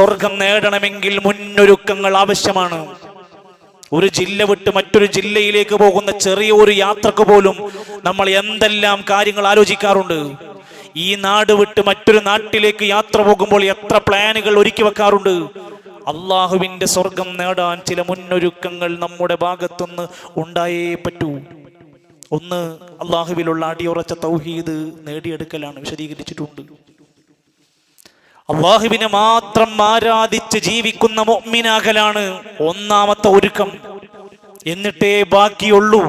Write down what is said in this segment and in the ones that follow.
സ്വർഗം നേടണമെങ്കിൽ മുന്നൊരുക്കങ്ങൾ ആവശ്യമാണ്. ഒരു ജില്ല വിട്ട് മറ്റൊരു ജില്ലയിലേക്ക് പോകുന്ന ചെറിയ ഒരു യാത്രയ്ക്ക് പോലും നമ്മൾ എന്തെല്ലാം കാര്യങ്ങൾ ആലോചിക്കാറുണ്ട്? ഈ നാട് വിട്ട് മറ്റൊരു നാട്ടിലേക്ക് യാത്ര പോകുമ്പോൾ എത്ര പ്ലാനുകൾ ഒരുക്കി വെക്കാറുണ്ട്? അള്ളാഹുവിന്റെ സ്വർഗം നേടാൻ ചില മുന്നൊരുക്കങ്ങൾ നമ്മുടെ ഭാഗത്തുനിന്ന് ഉണ്ടായേ പറ്റൂ. ഒന്ന് അള്ളാഹുവിലുള്ള അടിയുറച്ച തൗഹീദ് നേടിയെടുക്കലാണ് വിശദീകരിച്ചിട്ടുണ്ട്. അള്ളാഹുവിനെ മാത്രം ആരാധിച്ച് ജീവിക്കുന്ന മൊമ്മിനാകലാണ് ഒന്നാമത്തെ ഒരുക്കം. എന്നിട്ടേ ബാക്കിയുള്ളൂ.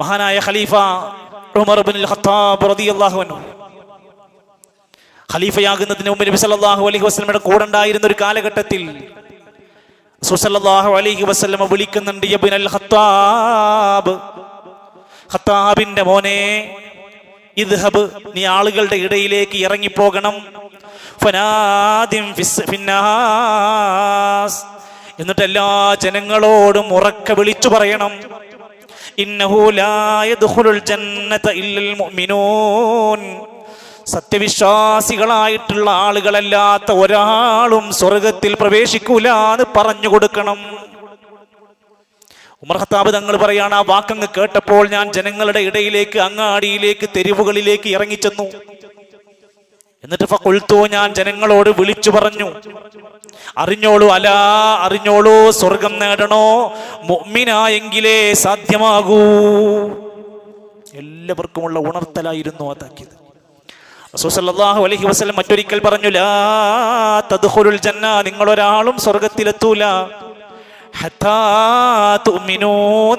മഹാനായ ഖലീഫ ഖലീഫയാകുന്നതിന് മുമ്പ് നബി സല്ലല്ലാഹു അലൈഹി വസല്ലമയുടെ കൂടെ ഉണ്ടായിരുന്ന ഒരു കാലഘട്ടത്തിൽ സുസല്ലല്ലാഹു അലൈഹി വസല്ലമ വിളിക്കുന്നുണ്ട് ഖത്താബ് ഖത്താബിന്റെ മോനെ ഇദ്ഹബ് നീ ആളുകളുടെ ഇടയിലേക്ക് ഇറങ്ങിപ്പോകണം. എന്നിട്ട് എല്ലാ ജനങ്ങളോടും ഉറക്കെ വിളിച്ചു പറയണം. സത്യവിശ്വാസികളായിട്ടുള്ള ആളുകളല്ലാത്ത ഒരാളും സ്വർഗത്തിൽ പ്രവേശിക്കൂല എന്ന് പറഞ്ഞു കൊടുക്കണം. ഉമർ ഖത്താബ് തങ്ങൾ പറയാണ് ആ വാക്കങ്ങ് കേട്ടപ്പോൾ ഞാൻ ജനങ്ങളുടെ ഇടയിലേക്ക് അങ്ങാടിയിലേക്ക് തെരുവുകളിലേക്ക് ഇറങ്ങിച്ചെന്നു. എന്നിട്ട് ഫക്കുൽത്തു ഞാൻ ജനങ്ങളോട് വിളിച്ചു പറഞ്ഞു അറിഞ്ഞോളൂ അല അറിഞ്ഞോളൂ സ്വർഗം നേടണോ? മൊമ്മിനായെങ്കിലേ സാധ്യമാകൂ. എല്ലാവർക്കുമുള്ള ഉണർത്തലായിരുന്നു അതാക്കിയത് റസൂസല്ലാഹു അലൈഹി വസല്ലം മറ്റൊരിക്കൽ പറഞ്ഞു ലാ തദ്ഖുലുൽ ജന്ന നിങ്ങളൊരാളും സ്വർഗത്തിലെത്തൂല.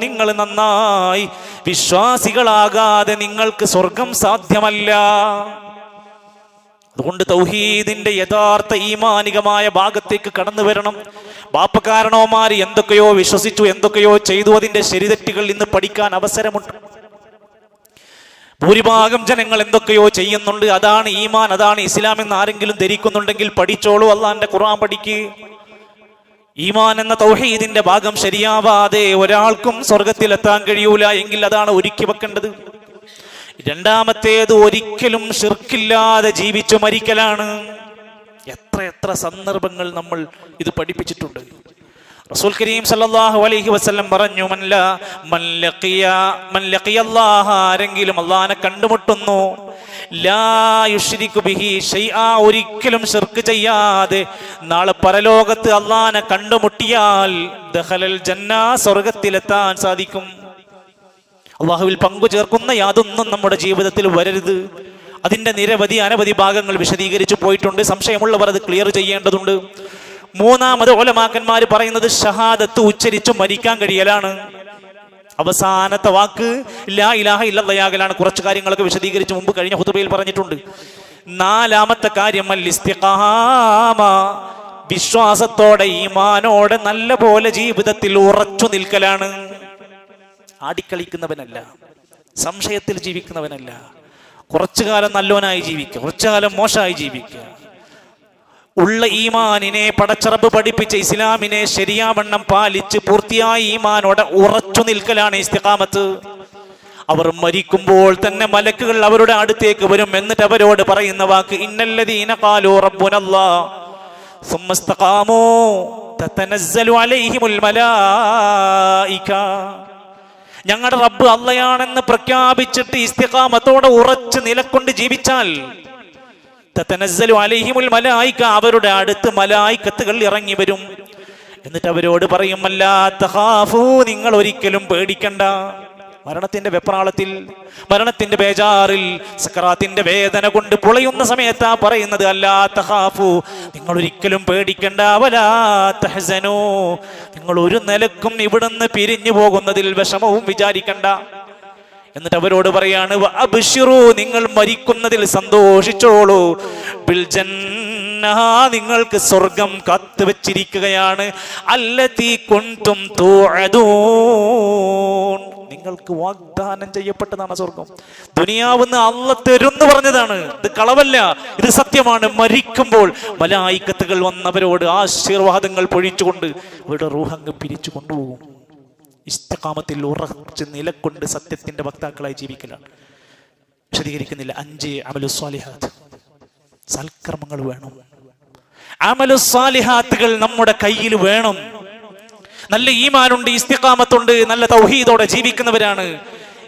നിങ്ങൾ നന്നായി വിശ്വാസികളാകാതെ നിങ്ങൾക്ക് സ്വർഗം സാധ്യമല്ല. അതുകൊണ്ട് തൗഹീദിന്റെ യഥാർത്ഥ ഈമാനികമായ ഭാഗത്തേക്ക് കടന്നു വരണം. ബാപ്പക്കാരണവന്മാർ എന്തൊക്കെയോ വിശ്വസിച്ചു എന്തൊക്കെയോ ചെയ്തു. അതിന്റെ ശരിതെറ്റുകൾ ഇന്ന് പഠിക്കാൻ അവസരമുണ്ട്. ഭൂരിഭാഗം ജനങ്ങൾ എന്തൊക്കെയോ ചെയ്യുന്നുണ്ട്. അതാണ് ഈമാൻ അതാണ് ഇസ്ലാം എന്ന് ആരെങ്കിലും ധരിക്കുന്നുണ്ടെങ്കിൽ പഠിച്ചോളൂ. അള്ളാന്റെ ഖുർആൻ പഠിക്ക്. ഈമാൻ എന്ന തൗഹീദിന്റെ ഭാഗം ശരിയാവാതെ ഒരാൾക്കും സ്വർഗത്തിലെത്താൻ കഴിയൂല എങ്കിൽ അതാണ് ഒരുക്കി വെക്കേണ്ടത്. രണ്ടാമത്തേത് ഒരിക്കലും ഷിർക്കില്ലാതെ ജീവിച്ചു മരിക്കലാണ്. എത്ര എത്ര സന്ദർഭങ്ങൾ നമ്മൾ ഇത് പഠിപ്പിച്ചിട്ടുണ്ട്. റസൂൽ കരീം സല്ലല്ലാഹു അലൈഹി വസല്ലം പറഞ്ഞു മല്ല മൻ ലഖിയ മൻ ലഖിയ അല്ലാഹ ആരെങ്കിലും അല്ലാഹനെ കണ്ടുമുട്ടുന്നു ഒരിക്കലും ഷിർക്ക് ചെയ്യാതെ നാളെ പരലോകത്ത് അള്ളാനെ കണ്ടുമുട്ടിയാൽ ദഖലൽ ജന്ന സ്വർഗത്തിലെത്താൻ സാധിക്കും. അള്ളാഹുവിൽ പങ്കു ചേർക്കുന്ന യാതൊന്നും നമ്മുടെ ജീവിതത്തിൽ വരരുത്. അതിന്റെ നിരവധി അനവധി ഭാഗങ്ങൾ വിശദീകരിച്ചു പോയിട്ടുണ്ട്. സംശയമുള്ളവർ അത് ക്ലിയർ ചെയ്യേണ്ടതുണ്ട്. മൂന്നാമത് ഓലമാക്കന്മാർ പറയുന്നത് ഷഹാദത്ത് ഉച്ചരിച്ചു മരിക്കാൻ കഴിയലാണ്. അവസാനത്തെ വാക്ക് ലാ ഇലാഹ ഇല്ലയാകലാണ് കുറച്ച് കാര്യങ്ങളൊക്കെ വിശദീകരിച്ച് മുമ്പ് കഴിഞ്ഞ ഹുതുബയിൽ പറഞ്ഞിട്ടുണ്ട്. നാലാമത്തെ കാര്യം അൽ ഇസ്തിഖാമ. വിശ്വാസത്തോടെ ഈമാനോടെ നല്ല പോലെ ജീവിതത്തിൽ ഉറച്ചു നിൽക്കലാണ്. ആടിക്കളിക്കുന്നവനല്ല സംശയത്തിൽ ജീവിക്കുന്നവനല്ല. കുറച്ചു കാലം നല്ലവനായി ജീവിക്കുക കുറച്ചു കാലം മോശമായി ജീവിക്കുക. ഉള്ള ഈമാനിനെ പടച്ചറബ് പഠിപ്പിച്ച് ഇസ്ലാമിനെ ശരിയാവണ്ണം പാലിച്ച് പൂർത്തിയായി ഈമാനോടെ ഉറച്ചു നിൽക്കലാണ് ഇസ്തിഖാമത്ത്. അവർ മരിക്കുമ്പോൾ തന്നെ മലക്കുകൾ അവരുടെ അടുത്തേക്ക് വരും എന്നിട്ട് അവരോട് പറയുന്ന വാക്ക് മലായിക. ഞങ്ങളുടെ റബ്ബ് അല്ലയാണെന്ന് പ്രഖ്യാപിച്ചിട്ട് ഇസ്തിഖാമത്തോടെ ഉറച്ച് നിലക്കൊണ്ട് ജീവിച്ചാൽ അവരുടെ അടുത്ത് മലായിക്കത്തുകൾ ഇറങ്ങി വരും. എന്നിട്ട് അവരോട് പറയും അല്ലാ തഹാഫൂ നിങ്ങൾ ഒരിക്കലും പേടിക്കണ്ട. മരണത്തിന്റെ വെപ്രാളത്തിൽ മരണത്തിന്റെ ബേജാറിൽ സക്രാത്തിന്റെ വേദന കൊണ്ട് പുളയുന്ന സമയത്താ പറയുന്നത് അല്ലാ തഹാഫു നിങ്ങൾ ഒരിക്കലും പേടിക്കണ്ട. വലാ തഹസനോ നിങ്ങൾ ഒരു നിലക്കും ഇവിടുന്ന് പിരിഞ്ഞു പോകുന്നതിൽ വിഷമവും വിചാരിക്കണ്ട. എന്നിട്ട് അവരോട് പറയാണ് "വ നിങ്ങൾ മരിക്കുന്നതിൽ സന്തോഷിച്ചോളൂ. ബിൽ നിങ്ങൾക്ക് സ്വർഗം കാത്തുവച്ചിരിക്കുകയാണ്. അല്ലതീ കുൻതും തൂഅദൂൻ. നിങ്ങൾക്ക് വാഗ്ദാനം ചെയ്യപ്പെട്ടതാണ് സ്വർഗം. ദുനിയാവെന്ന് അല്ല തരുന്നു പറഞ്ഞതാണ്. ഇത് കളവല്ല ഇത് സത്യമാണ്. മരിക്കുമ്പോൾ മലായിക്കത്തുകൾ വന്നവരോട് ആശീർവാദങ്ങൾ പൊഴിച്ചുകൊണ്ട് അവരുടെ റൂഹങ്ങ് പിരിച്ചു കൊണ്ടുപോകും ഇസ്തകാമത്തിൽ ഉറച്ച് നിലക്കൊണ്ട് സത്യത്തിന്റെ വക്താക്കളായി ജീവിക്കലാണ്. വിശദീകരിക്കുന്നില്ല. അഞ്ച് അമലു സ്വാലിഹാത്ത്. സൽക്കർമ്മങ്ങൾ വേണം. അമലു സാലിഹാത്തുകൾ നമ്മുടെ കയ്യിൽ വേണം. നല്ല ഈമാനുണ്ട് ഇസ്തിഖാമത്തുണ്ട് നല്ല തൗഹീദോടെ ജീവിക്കുന്നവരാണ്.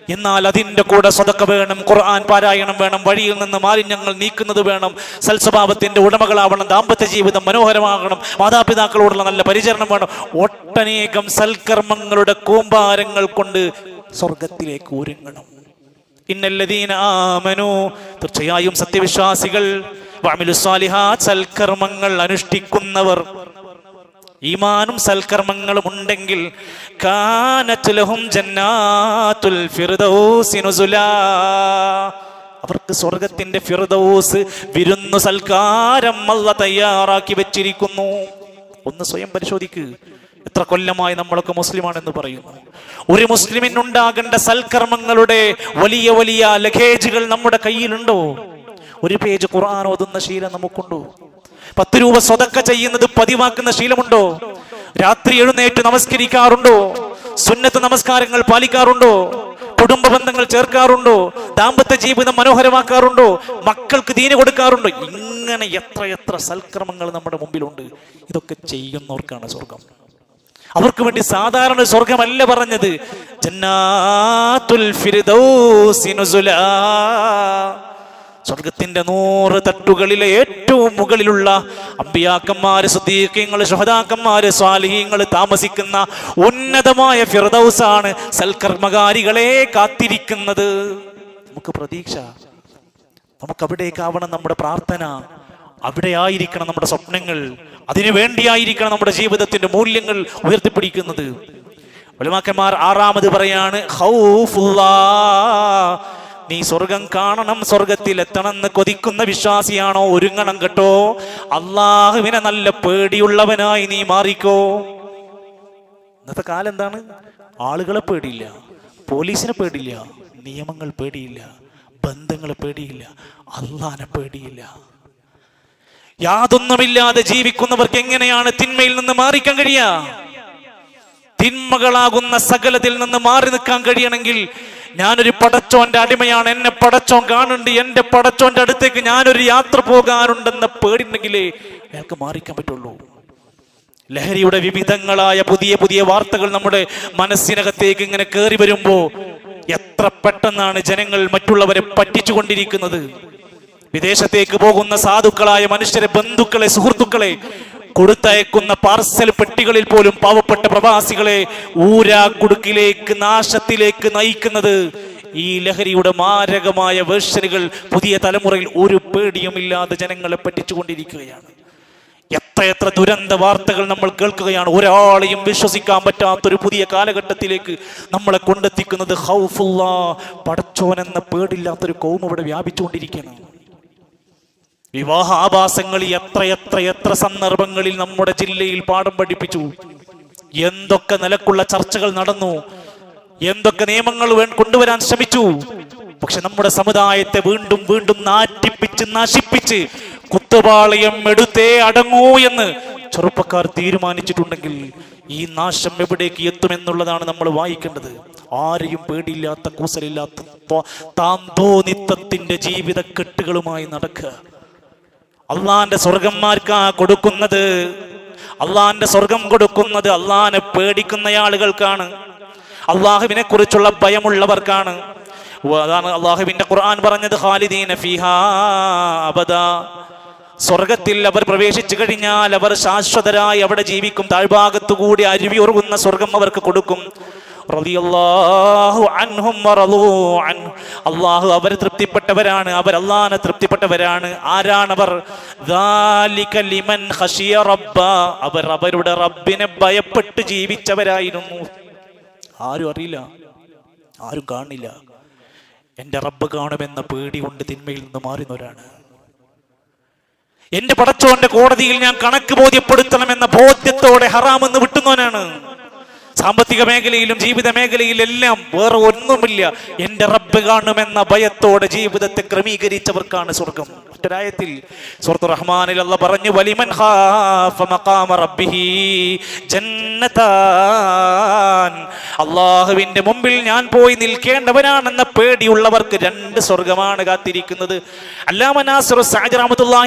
എന്നാൽ അതിന്റെ കൂടെ സ്വതക്ക വേണം ഖുർആൻ പാരായണം വേണം വഴിയിൽ നിന്ന് മാലിന്യങ്ങൾ നീക്കുന്നത് വേണം സൽസ്വഭാവത്തിന്റെ ഉടമകളാവണം ദാമ്പത്യ ജീവിതം മനോഹരമാകണം മാതാപിതാക്കളോടുള്ള നല്ല പരിചരണം വേണം. ഒട്ടനേകം സൽക്കർമ്മങ്ങളുടെ കൂമ്പാരങ്ങൾ കൊണ്ട് സ്വർഗത്തിലേക്ക് ഒരുങ്ങണം. ഇന്നല്ലദീന ആമനു തീർച്ചയായും സത്യവിശ്വാസികൾ സൽക്കർമ്മങ്ങൾ അനുഷ്ഠിക്കുന്നവർ ഈമാനും സൽക്കർമ്മങ്ങളും ഉണ്ടെങ്കിൽ അവർക്ക് സ്വർഗത്തിന്റെ ഫിർദൗസ് വിരുന്നു സൽക്കാരം അല്ല തയ്യാറാക്കി വെച്ചിരിക്കുന്നു. ഒന്ന് സ്വയം പരിശോധിക്ക്. എത്ര കൊല്ലമായി നമ്മളൊക്കെ മുസ്ലിമാണെന്ന് പറയുന്നു. ഒരു മുസ്ലിമിനുണ്ടാകേണ്ട സൽക്കർമ്മങ്ങളുടെ വലിയ വലിയ ലഗേജുകൾ നമ്മുടെ കയ്യിലുണ്ടോ? ഒരു പേജ് ഖുർആൻ ഓതുന്ന ശീലം നമുക്കുണ്ടോ? പത്ത് രൂപ സ്വതക്ക ചെയ്യുന്നത് പതിവാക്കുന്ന ശീലമുണ്ടോ? രാത്രി എഴുന്നേറ്റ് നമസ്കരിക്കാറുണ്ടോ? സുന്നത്ത് നമസ്കാരങ്ങൾ പാലിക്കാറുണ്ടോ? കുടുംബ ബന്ധങ്ങൾ ചേർക്കാറുണ്ടോ? ദാമ്പത്യ ജീവിതം മനോഹരമാക്കാറുണ്ടോ? മക്കൾക്ക് ദീന കൊടുക്കാറുണ്ടോ? ഇങ്ങനെ എത്ര എത്ര സൽക്രമങ്ങൾ നമ്മുടെ മുമ്പിലുണ്ട്. ഇതൊക്കെ ചെയ്യുന്നവർക്കാണ് സ്വർഗം. അവർക്ക് വേണ്ടി സാധാരണ സ്വർഗമല്ല പറഞ്ഞത്. ജന്നാത്തുൽ ഫിർദൗസി നുസുലാ. സ്വർഗത്തിന്റെ നൂറ് തട്ടുകളിലെ ഏറ്റവും മുകളിലുള്ള അമ്പിയാക്കന്മാര് സുദ്ദീഖ്യങ്ങൾ ഷഹദാക്കന്മാര് സ്വാലിഹ്യങ്ങൾ താമസിക്കുന്ന ഉന്നതമായ ഫിർദൗസാണ് സൽക്കർമ്മകാരികളെ കാത്തിരിക്കുന്നത്. നമുക്ക് പ്രതീക്ഷ. നമുക്ക് അവിടേക്കാവണം നമ്മുടെ പ്രാർത്ഥന. അവിടെ ആയിരിക്കണം നമ്മുടെ സ്വപ്നങ്ങൾ. അതിനു വേണ്ടിയായിരിക്കണം നമ്മുടെ ജീവിതത്തിന്റെ മൂല്യങ്ങൾ ഉയർത്തിപ്പിടിക്കുന്നത്. ഒലമാക്കന്മാർ ആറാമത് പറയാണ് ഹൗഫുല്ലാ നീ സ്വർഗം കാണണം സ്വർഗത്തിൽ എത്തണമെന്ന് കൊതിക്കുന്ന വിശ്വാസിയാണോ? ഒരുങ്ങണം കേട്ടോ. അള്ളാഹുവിനെ നല്ല പേടിയുള്ളവനായി നീ മാറിക്കോ. ഇന്നത്തെ കാലം എന്താണ്? ആളുകളെ പേടിയില്ല പോലീസിനെ പേടിയില്ല നിയമങ്ങൾ പേടിയില്ല ബന്ധങ്ങളെ പേടിയില്ല അള്ളാനെ പേടിയില്ല. യാതൊന്നുമില്ലാതെ ജീവിക്കുന്നവർക്ക് എങ്ങനെയാണ് തിന്മയിൽ നിന്ന് മാറിക്കാൻ കഴിയുക? തിന്മകളാകുന്ന സകലത്തിൽ നിന്ന് മാറി നിൽക്കാൻ കഴിയണമെങ്കിൽ ഞാനൊരു പടച്ചോന്റെ അടിമയാണ് എന്നെ പടച്ചോൻ കാണുന്നുണ്ട് എന്റെ പടച്ചോന്റെ അടുത്തേക്ക് ഞാനൊരു യാത്ര പോകാനുണ്ടെന്ന പേടിണ്ടെങ്കിലേ അയാൾക്ക് മാറിക്കാൻ പറ്റുള്ളൂ. ലഹരിയുടെ വിവിധങ്ങളായ പുതിയ പുതിയ വാർത്തകൾ നമ്മുടെ മനസ്സിനകത്തേക്ക് ഇങ്ങനെ കയറി വരുമ്പോ എത്ര പെട്ടെന്നാണ് ജനങ്ങൾ മറ്റുള്ളവരെ പറ്റിച്ചുകൊണ്ടിരിക്കുന്നത്. വിദേശത്തേക്ക് പോകുന്ന സാധുക്കളായ മനുഷ്യരെ ബന്ധുക്കളെ സുഹൃത്തുക്കളെ കൊടുത്തയക്കുന്ന പാർസൽ പെട്ടികളിൽ പോലും പാവപ്പെട്ട പ്രവാസികളെ ഊരാ കുടുക്കിലേക്ക് നാശത്തിലേക്ക് നയിക്കുന്നത് ഈ ലഹരിയുടെ മാരകമായ വേർഷനുകൾ പുതിയ തലമുറയിൽ ഒരു പേടിയുമില്ലാതെ ജനങ്ങളെ പറ്റിച്ചുകൊണ്ടിരിക്കുകയാണ്. എത്രയെത്ര ദുരന്ത വാർത്തകൾ നമ്മൾ കേൾക്കുകയാണ്. ഒരാളെയും വിശ്വസിക്കാൻ പറ്റാത്തൊരു പുതിയ കാലഘട്ടത്തിലേക്ക് നമ്മളെ കൊണ്ടെത്തിക്കുന്നത് ഹൗഫുള്ള പടച്ചോൻ എന്ന പേടില്ലാത്തൊരു കൗമ ഇവിടെ വ്യാപിച്ചുകൊണ്ടിരിക്കുകയാണ്. വിവാഹ ആഭാസങ്ങൾ എത്ര എത്ര എത്ര സന്ദർഭങ്ങളിൽ നമ്മുടെ ജില്ലയിൽ പാഠം പഠിപ്പിച്ചു. എന്തൊക്കെ നിലക്കുള്ള ചർച്ചകൾ നടന്നു. എന്തൊക്കെ നിയമങ്ങൾ കൊണ്ടുവരാൻ ശ്രമിച്ചു. പക്ഷെ നമ്മുടെ സമുദായത്തെ വീണ്ടും വീണ്ടും നാറ്റിപ്പിച്ച് നശിപ്പിച്ച് കുത്തുപാളയം എടുത്തേ അടങ്ങൂ എന്ന് ചെറുപ്പക്കാർ തീരുമാനിച്ചിട്ടുണ്ടെങ്കിൽ ഈ നാശം എവിടേക്ക് എത്തുമെന്നുള്ളതാണ് നമ്മൾ വായിക്കേണ്ടത്. ആരെയും പേടിയില്ലാത്ത കൂസലില്ലാത്ത താന്തോനിത്തത്തിന്റെ ജീവിത കെട്ടുകളുമായി നടക്കുക. അള്ളാന്റെ സ്വർഗന്മാർക്കാ കൊടുക്കുന്നത്. അള്ളാന്റെ സ്വർഗം കൊടുക്കുന്നത് അള്ളാനെ പേടിക്കുന്ന ആളുകൾക്കാണ്. അള്ളാഹുവിനെ കുറിച്ചുള്ള ഭയമുള്ളവർക്കാണ്. അതാണ് അള്ളാഹുവിന്റെ ഖുർആൻ പറഞ്ഞത് ഖാലിദീന സ്വർഗത്തിൽ അവർ പ്രവേശിച്ചു കഴിഞ്ഞാൽ അവർ ശാശ്വതരായി അവിടെ ജീവിക്കും. താഴ്ഭാഗത്തുകൂടി അരുവി ഉറങ്ങുന്ന സ്വർഗം അവർക്ക് കൊടുക്കും. അള്ളാഹു അവർ തൃപ്തിപ്പെട്ടവരാണ് അവർ അള്ളാഹനെ തൃപ്തിപ്പെട്ടവരാണ്. ആരാണവർ? അവർ അവരുടെ റബ്ബിനെ ഭയപ്പെട്ട് ജീവിച്ചവരായിരുന്നു. ആരും അറിയില്ല ആരും കാണില്ല. എന്റെ റബ്ബ് കാണുമെന്ന പേടി കൊണ്ട് തിന്മയിൽ നിന്ന് മാറുന്നവരാണ്. എന്റെ പടച്ചോന്റെ കോടതിയിൽ ഞാൻ കണക്ക് ബോധ്യപ്പെടുത്തണമെന്ന ബോധ്യത്തോടെ ഹറാമെന്ന് വിട്ടുന്നവനാണ്. സാമ്പത്തിക മേഖലയിലും ജീവിത മേഖലയിലെല്ലാം വേറെ ഒന്നുമില്ല. എന്റെ റബ്ബ് കാണുമെന്ന ഭയത്തോടെ ജീവിതത്തെ ക്രമീകരിച്ചവർക്കാണ് സ്വർഗം. മറ്റൊരായത്തിൽ സുഹൃത്തു റഹ്മാനിൽ അല്ല പറഞ്ഞു വലിമൻ അള്ളാഹുവിന്റെ മുമ്പിൽ ഞാൻ പോയി നിൽക്കേണ്ടവനാണെന്ന പേടിയുള്ളവർക്ക് രണ്ട് സ്വർഗമാണ് കാത്തിരിക്കുന്നത്. അല്ലാമ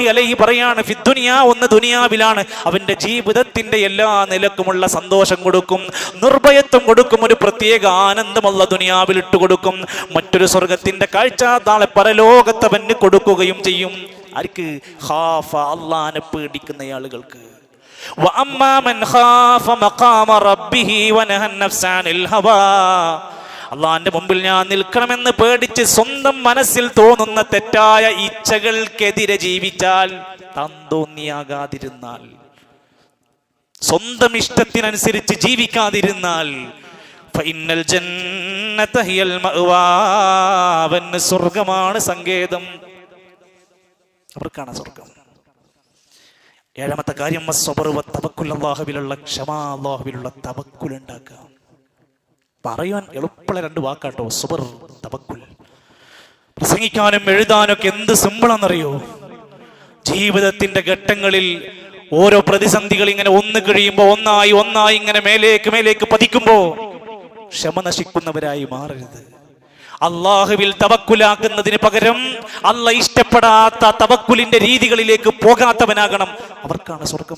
അലൈഹി പറയാണ് ഫിദ്ദുനിയ ഒന്ന് ദുനിയാവിലാണ്. അവന്റെ ജീവിതത്തിന്റെ എല്ലാ നിലക്കുമുള്ള സന്തോഷം കൊടുക്കും. നിർഭയത്വം കൊടുക്കും ഒരു പ്രത്യേക ആനന്ദമുള്ള ദുനിയാവിൽ ഇട്ടു കൊടുക്കും. മറ്റൊരു സ്വർഗത്തിന്റെ കാഴ്ച താളെ പരലോകത്തവന് കൊടുക്കുകയും ചെയ്യും. ആർക്ക്? ഹാഫ അള്ളാനെ പേടിക്കുന്ന ആളുകൾക്ക്. അള്ളാന്റെ മുമ്പിൽ ഞാൻ നിൽക്കണമെന്ന് പേടിച്ച് സ്വന്തം മനസ്സിൽ തോന്നുന്ന തെറ്റായ ഇച്ഛകൾക്കെതിരെ ജീവിച്ചാൽ തന്തോന്നിയാകാതിരുന്നാൽ സ്വന്തം ഇഷ്ടത്തിനനുസരിച്ച് ജീവിക്കാതിരുന്നാൽ. അവന് സ്വർഗമാണ് സങ്കേതം. അവർക്കാണ് സ്വർഗം ഏഴാമത്തെ കാര്യം അള്ളാഹുവിലുള്ള ക്ഷമ അള്ളാഹുവിലുള്ള തവക്കുൽ ഉണ്ടാക്കുക. പറയുവാൻ എളുപ്പമുള്ള രണ്ട് വാക്കാട്ടോ സുബർ തവക്കുൽ. പ്രസംഗിക്കാനും എഴുതാനൊക്കെ എന്ത് സിമ്പിളാണെന്നറിയോ ജീവിതത്തിന്റെ ഘട്ടങ്ങളിൽ ഓരോ പ്രതിസന്ധികൾ ഇങ്ങനെ ഒന്ന് കഴിയുമ്പോൾ ഒന്നായി ഒന്നായി ഇങ്ങനെ മേലേക്ക് മേലേക്ക് പതിക്കുമ്പോ ക്ഷമ നശിക്കുന്നവരായി മാറരുത്. അള്ളാഹുവിൽ തവക്കുലാക്കുന്നതിന് പകരം അല്ല ഇഷ്ടപ്പെടാത്ത തവക്കുലിന്റെ രീതികളിലേക്ക് പോകാത്തവനാകണം. അവർക്കാണ് സ്വർഗം.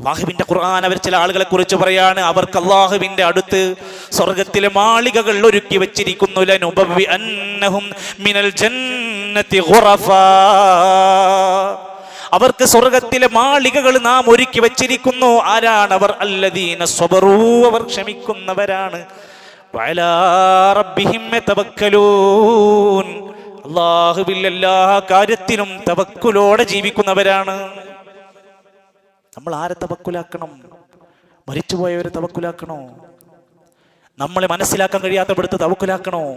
അള്ളാഹുവിന്റെ ഖുർആൻ അവർ ചില ആളുകളെ കുറിച്ച് പറയാണ് അവർക്ക് അള്ളാഹുവിന്റെ അടുത്ത് സ്വർഗത്തിലെ മാളികകൾ ഒരുക്കി വെച്ചിരിക്കുന്നു. അന്നഹും മിനൽ ജന്നത്തി ഖുറഫാ അവർക്ക് സ്വർഗത്തിലെ മാളികകൾ നാം ഒരുക്കി വെച്ചിരിക്കുന്നു. ആരാണ് അവർ അല്ലദീന സ്വബറൂ. അവർ ക്ഷമിക്കുന്നവരാണ്. അള്ളാഹുവിൽ എല്ലാ കാര്യത്തിലും തവക്കുലോടെ ജീവിക്കുന്നവരാണ്. നമ്മൾ ആരെ തവക്കുലാക്കണം? മരിച്ചുപോയവരെ തവക്കുലാക്കണോ? നമ്മളെ മനസ്സിലാക്കാൻ തവക്കുലാക്കണോ?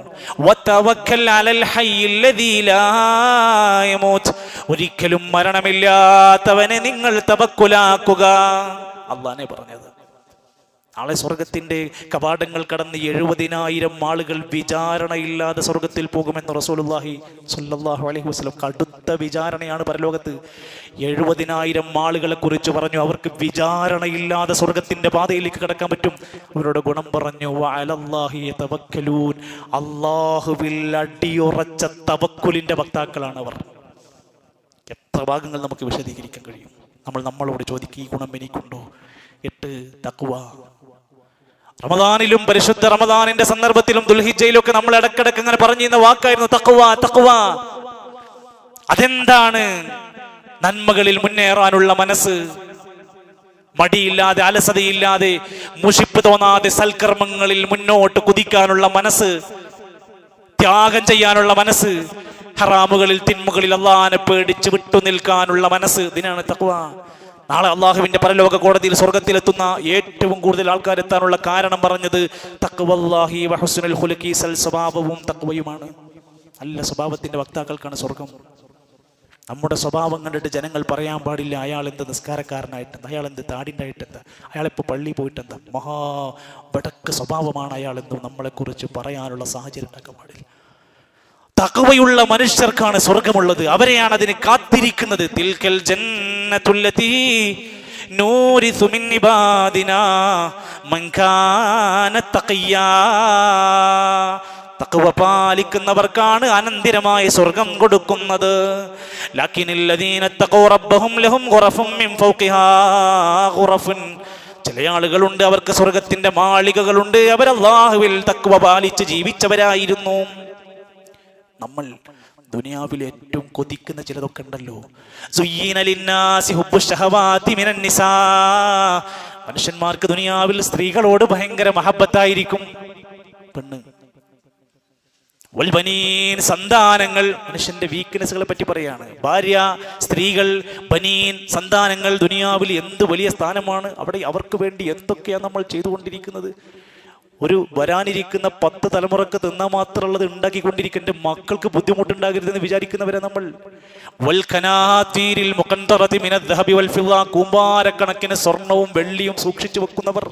ലദീ ലാ യമൂത്ത്. ഒരിക്കലും മരണമില്ലാത്തവനെ നിങ്ങൾ തവക്കുലാക്കുക. അള്ളാനെ പറഞ്ഞത്? നാളെ സ്വർഗത്തിന്റെ കവാടങ്ങൾ കടന്ന് എഴുപതിനായിരം ആളുകൾ വിചാരണയില്ലാതെ സ്വർഗത്തിൽ പോകുമെന്ന് റസൂലുള്ളാഹി സ്വല്ലല്ലാഹു അലൈഹി വസല്ലം കടുത്ത വിചാരണയാണ് പരലോകത്ത്. എഴുപതിനായിരം ആളുകളെ കുറിച്ച് പറഞ്ഞു അവർക്ക് വിചാരണയില്ലാതെ സ്വർഗത്തിന്റെ പാതയിലേക്ക് കടക്കാൻ പറ്റും. അവരുടെ ഗുണം പറഞ്ഞു അള്ളാഹുവിൽ അടിയുറച്ച തവക്കുലിന്റെ ഭക്താക്കളാണ് അവർ. എത്ര ഭാഗങ്ങൾ നമുക്ക് വിശദീകരിക്കാൻ കഴിയും? നമ്മൾ നമ്മളോട് ചോദിക്കും ഈ ഗുണം എനിക്കുണ്ടോ? എട്ട് തക്കുവ റമദാനിലും പരിശുദ്ധ റമദാനിന്റെ സന്ദർഭത്തിലും ദുൽഹിജയിലും ഒക്കെ നമ്മൾ ഇടക്കിടക്ക് ഇങ്ങനെ പറഞ്ഞിരുന്ന വാക്കായിരുന്നു തക്കുവ തക്കുവ അതെന്താണ്? നന്മകളിൽ മുന്നേറാനുള്ള മനസ്സ്. മടിയില്ലാതെ അലസതയില്ലാതെ മുഷിപ്പ് തോന്നാതെ സൽക്കർമ്മങ്ങളിൽ മുന്നോട്ട് കുതിക്കാനുള്ള മനസ്സ്. ത്യാഗം ചെയ്യാനുള്ള മനസ്സ്. ഹറാമുകളിൽ തിന്മകളിൽ അള്ളാനെ പേടിച്ച് വിട്ടു നിൽക്കാനുള്ള മനസ്സ്. ഇതിനാണ് തക്വ നാളെ അള്ളാഹുവിന്റെ പരലോക കോടതിയിൽ സ്വർഗത്തിലെത്തുന്ന ഏറ്റവും കൂടുതൽ ആൾക്കാർ എത്താനുള്ള കാരണം പറഞ്ഞത് സൽ സ്വഭാവവും തക്വയുമാണ്. നല്ല സ്വഭാവത്തിന്റെ വക്താക്കൾക്കാണ് സ്വർഗം. നമ്മുടെ സ്വഭാവം കണ്ടിട്ട് ജനങ്ങൾ പറയാൻ പാടില്ല അയാൾ എന്ത് നിസ്കാരക്കാരനായിട്ടെന്ത് അയാൾ എന്ത് താടിണ്ടായിട്ടെന്ത് അയാളിപ്പോൾ പള്ളി പോയിട്ടെന്താ മഹാ വടക്ക് സ്വഭാവമാണ് അയാൾ എന്ന് നമ്മളെക്കുറിച്ച് പറയാനുള്ള സാഹചര്യം ഉണ്ടാക്കാൻ പാടില്ല. തകവയുള്ള മനുഷ്യർക്കാണ് സ്വർഗമുള്ളത്. അവരെയാണ് അതിന് കാത്തിരിക്കുന്നത്. തിൽക്കൽ ജന്നത്തുല്ലത്തി നൂരി മിൻ ഇബാദിനാ മൻ കാന തഖിയ്യാ തഖ്വ പാലിക്കുന്നവർക്കാണ് അനന്തിരമായ സ്വർഗം കൊടുക്കുന്നത് ചില ആളുകളുണ്ട് അവർക്ക് സ്വർഗത്തിന്റെ മാളികകളുണ്ട്. അവർ അല്ലാഹുവിൽ തഖ്വ പാലിച്ച് ജീവിച്ചവരായിരുന്നു. നമ്മൾ ദുനിയാവിൽ ഏറ്റവും കൊതിക്കുന്ന ചിലതൊക്കെ ഉണ്ടല്ലോ. മനുഷ്യന്മാർക്ക് ദുനിയാവിൽ സ്ത്രീകളോട് ഭയങ്കര മഹബത്തായിരിക്കും. പെണ്ണ്. വൽബനീൻ സന്താനങ്ങൾ. മനുഷ്യന്റെ വീക്ക്നെസ്സുകളെ പറ്റി പറയാണ്. ഭാര്യ സ്ത്രീകൾ ബനീൻ സന്താനങ്ങൾ ദുനിയാവിൽ എന്ത് വലിയ സ്ഥാനമാണ്? അവിടെ അവർക്ക് വേണ്ടി എന്തൊക്കെയാണ് നമ്മൾ ചെയ്തുകൊണ്ടിരിക്കുന്നത്? ഒരു വരാനിരിക്കുന്ന പത്ത് തലമുറയ്ക്ക് തിന്നാൽ മാത്രമുള്ളത് ഉണ്ടാക്കിക്കൊണ്ടിരിക്കുന്ന മക്കൾക്ക് ബുദ്ധിമുട്ടുണ്ടാകരുതെന്ന് വിചാരിക്കുന്നവരെ നമ്മൾ. കൂമ്പാരക്കണക്കിന് സ്വർണവും വെള്ളിയും സൂക്ഷിച്ചു വെക്കുന്നവർ.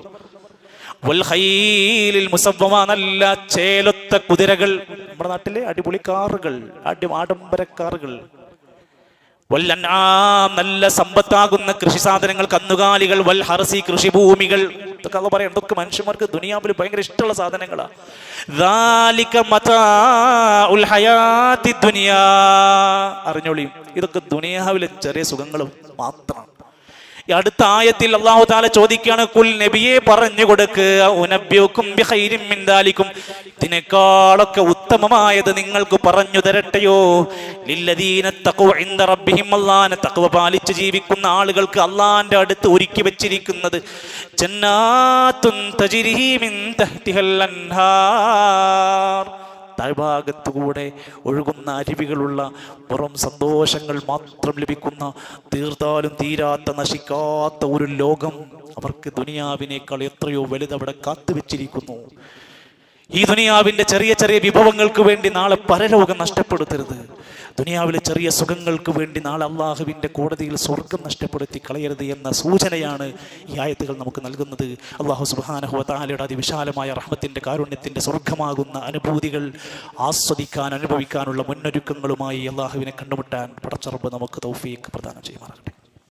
നല്ല ചേലൊത്ത കുതിരകൾ. നമ്മുടെ നാട്ടിലെ അടിപൊളി കാറുകൾ ആഡംബര കാറുകൾ നല്ല സമ്പത്താകുന്ന കൃഷി സാധനങ്ങൾ കന്നുകാലികൾ വൽ ഹർസി കൃഷിഭൂമികൾ ഇതൊക്കെ അത് പറയാം. ഇതൊക്കെ മനുഷ്യന്മാർക്ക് ദുനിയാവിൽ ഭയങ്കര ഇഷ്ടമുള്ള സാധനങ്ങളാണ് അറിഞ്ഞോളിയും ഇതൊക്കെ ദുനിയാവിലെ ചെറിയ സുഖങ്ങളും മാത്രമാണ്. അടുത്ത ആയത്തിൽ അള്ളാഹു താല ചോദിക്കുകയാണ് കുൽ നബിയെ പറഞ്ഞു കൊടുക്കുക ഇതിനേക്കാളൊക്കെ ഉത്തമമായത് നിങ്ങൾക്ക് പറഞ്ഞു തരട്ടെയോ? ലില്ലദീന ഇൻദ റബ്ബിഹിം പാലിച്ച് ജീവിക്കുന്ന ആളുകൾക്ക് അള്ളാന്റെ അടുത്ത് ഒരുക്കി വെച്ചിരിക്കുന്നത് ജന്നാത്തുൻ തജ്രി മിൻ തഹ്തിഹൽ അൻഹാർ. താഴ്ഭാഗത്തുകൂടെ ഒഴുകുന്ന അരുവികളുള്ള പുറം സന്തോഷങ്ങൾ മാത്രം ലഭിക്കുന്ന തീർത്താലും തീരാത്ത നശിക്കാത്ത ഒരു ലോകം അവർക്ക് ദുനിയാവിനേക്കാൾ എത്രയോ വലുതവിടെ കാത്തുവെച്ചിരിക്കുന്നു. ഈ ദുനിയാവിന്റെ ചെറിയ ചെറിയ വിഭവങ്ങൾക്ക് വേണ്ടി നാളെ പരലോകം നഷ്ടപ്പെടുത്തരുത്. ദുനിയാവിലെ ചെറിയ സുഖങ്ങൾക്ക് വേണ്ടി നാളെ അള്ളാഹുവിന്റെ കോടതിയിൽ സ്വർഗം നഷ്ടപ്പെടുത്തി കളയരുത് എന്ന സൂചനയാണ് ഈ ആയത്തുകൾ നമുക്ക് നൽകുന്നത്. അള്ളാഹു സുബാനഹുവാലയുടെ അതിവിശാലമായ റഹ്മത്തിന്റെ കാരുണ്യത്തിന്റെ സ്വർഗമാകുന്ന അനുഭൂതികൾ ആസ്വദിക്കാൻ അനുഭവിക്കാനുള്ള മുന്നൊരുക്കങ്ങളുമായി അള്ളാഹുവിനെ കണ്ടുമുട്ടാൻ പടച്ചറബ് നമുക്ക് തൗഫീക്ക് പ്രദാനം ചെയ്യുമാറാകട്ടെ.